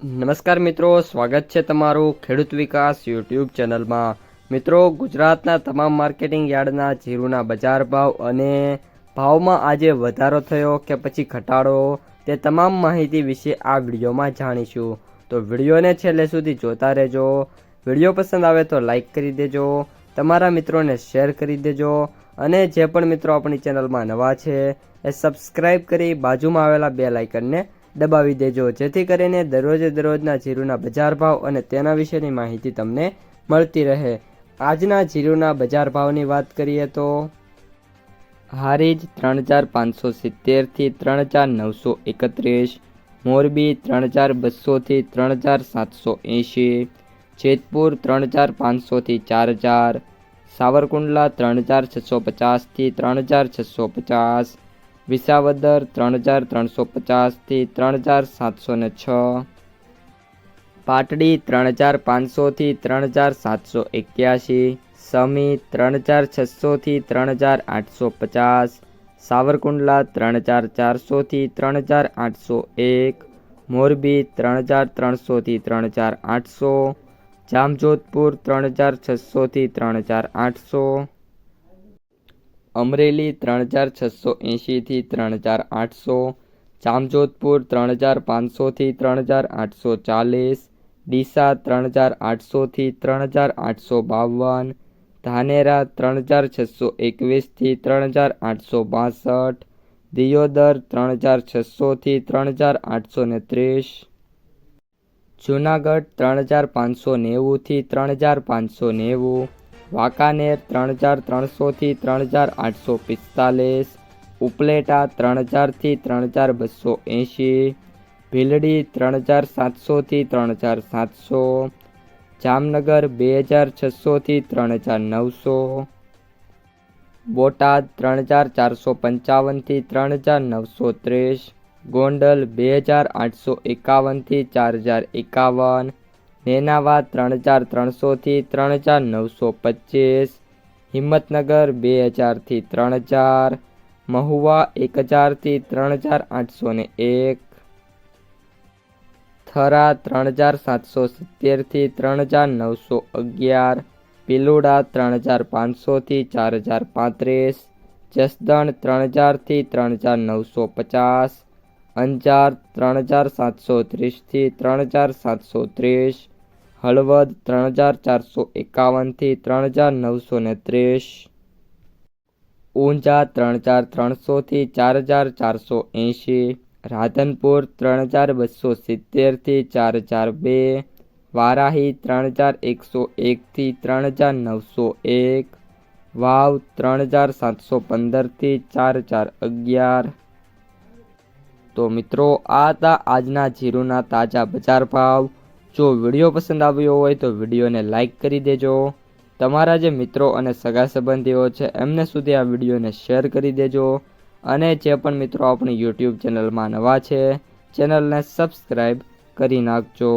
નમસ્કાર મિત્રો, સ્વાગત છે તમારું ખેડૂત વિકાસ યુટ્યુબ ચેનલમાં. મિત્રો, ગુજરાતના તમામ માર્કેટિંગ યાર્ડના જીરુના બજાર ભાવ અને ભાવમાં આજે વધારો થયો કે પછી ઘટાડો તે તમામ માહિતી વિશે આ વિડીયોમાં જાણીશું. તો વિડીયોને છેલ્લે સુધી જોતા રહેજો. વીડિયો પસંદ આવે તો લાઇક કરી દેજો, તમારા મિત્રોને શેર કરી દેજો અને જે પણ મિત્રો આપણી ચેનલમાં નવા છે એ સબસ્ક્રાઈબ કરી બાજુમાં આવેલા બે લાઇકનને દબાવી દેજો, જેથી કરીને દરરોજે દરરોજના જીરુના બજાર ભાવ અને તેના વિશેની માહિતી તમને મળતી રહે. આજના જીરુના બજાર ભાવની વાત કરીએ તો હારીજ ત્રણ હજાર પાંચસો સિત્તેરથી ત્રણ હજાર નવસો એકત્રીસ, મોરબી ત્રણ હજાર બસોથી ત્રણ હજાર સાતસો એંશી, જેતપુર ત્રણ હજાર પાંચસોથી ચાર હજાર, સાવરકુંડલા ત્રણ હજાર છસો પચાસથી ત્રણ હજાર છસો પચાસ વિસાવદર ત્રણ હજાર ત્રણસો પચાસથી ત્રણ હજાર સાતસો ને છ. પાટડી ત્રણ હજાર પાંચસોથી ત્રણ હજાર સાતસો એક્યાસી સમી ત્રણ હજાર છસોથી ત્રણ હજાર આઠસો પચાસ. સાવરકુંડલા ત્રણ હજાર ચારસોથી ત્રણ હજાર આઠસો એક. મોરબી ત્રણ હજાર ત્રણસોથી ત્રણ હજાર આઠસો. જામજોધપુર ત્રણ હજાર છસોથી ત્રણ હજાર આઠસો. અમરેલી ત્રણ હજાર છસો એંશીથી ત્રણ હજાર આઠસો જામજોધપુર ત્રણ હજાર પાંચસોથી ત્રણ હજાર આઠસો ચાલીસ ડીસા ત્રણ હજાર આઠસોથી ત્રણ હજાર આઠસો બાવન ધાનેરા ત્રણ હજાર છસો એકવીસથી ત્રણ હજાર આઠસો બાસઠ દિયોદર ત્રણ હજાર છસોથી ત્રણ હજાર આઠસો ને ત્રીસ જુનાગઢ ત્રણ હજાર પાંચસો નેવુંથી ત્રણ હજાર પાંચસો નેવું વાંકાનેર ત્રણ હજાર ત્રણસોથી ત્રણ હજાર આઠસો પિસ્તાલીસ, ઉપલેટા ત્રણ હજારથી ત્રણ હજાર બસો એંશી, ભીલડી ત્રણ હજાર સાતસોથી ત્રણ હજાર સાતસો, જામનગર બે હજાર છસોથી ત્રણ હજાર નવસો, બોટાદ ત્રણ હજાર ચારસો પંચાવનથી ત્રણ હજાર નવસો ત્રીસ, ગોંડલ બે હજાર આઠસો એકાવનથી ચાર હજાર એકાવન નેનાવા ત્રણ હજાર ત્રણસોથી ત્રણ હજાર નવસો પચીસ હિંમતનગર બે હજારથી ત્રણ હજાર, મહુવા એક હજારથી ત્રણ હજાર આઠસો ને એક, થરા ત્રણ હજાર સાતસો સિત્તેરથી ત્રણ હજાર નવસો અગિયાર, પિલુડા ત્રણ હજાર પાંચસોથી ચાર હજાર પાંત્રીસ, જસદણ ત્રણ હજારથી ત્રણ હજાર નવસો પચાસ, અંજાર ત્રણ હજાર સાતસો ત્રીસથી ત્રણ હજાર સાતસો ત્રીસ હળવદ ત્રણ હજાર ચારસો એકાવનથી ત્રણ હજાર નવસો ને ત્રીસ ઊંઝા ત્રણ હજાર ત્રણસોથી ચાર હજાર ચારસો એંશી. રાધનપુર ત્રણ હજાર બસો સિત્તેરથી ચાર હજાર બે. વારાહી ત્રણ હજાર એકસો એકથી ત્રણ હજાર નવસો એક. વાવ ત્રણ હજાર સાતસો પંદરથી ચાર હજાર અગિયાર. તો મિત્રો, આ હતા આજના જીરુના તાજા બજાર ભાવ. જો વીડિયો પસંદ આવ્યો હોય તો વિડીયોને લાઇક કરી દેજો. તમારા જે મિત્રો અને સગા સંબંધીઓ છે, એમને સુધી આ વિડીયોને શેર કરી દેજો. અને જે પણ મિત્રો આપણી યુટ્યુબ ચેનલમાં નવા છે, ચેનલને સબસ્ક્રાઈબ કરી નાખજો.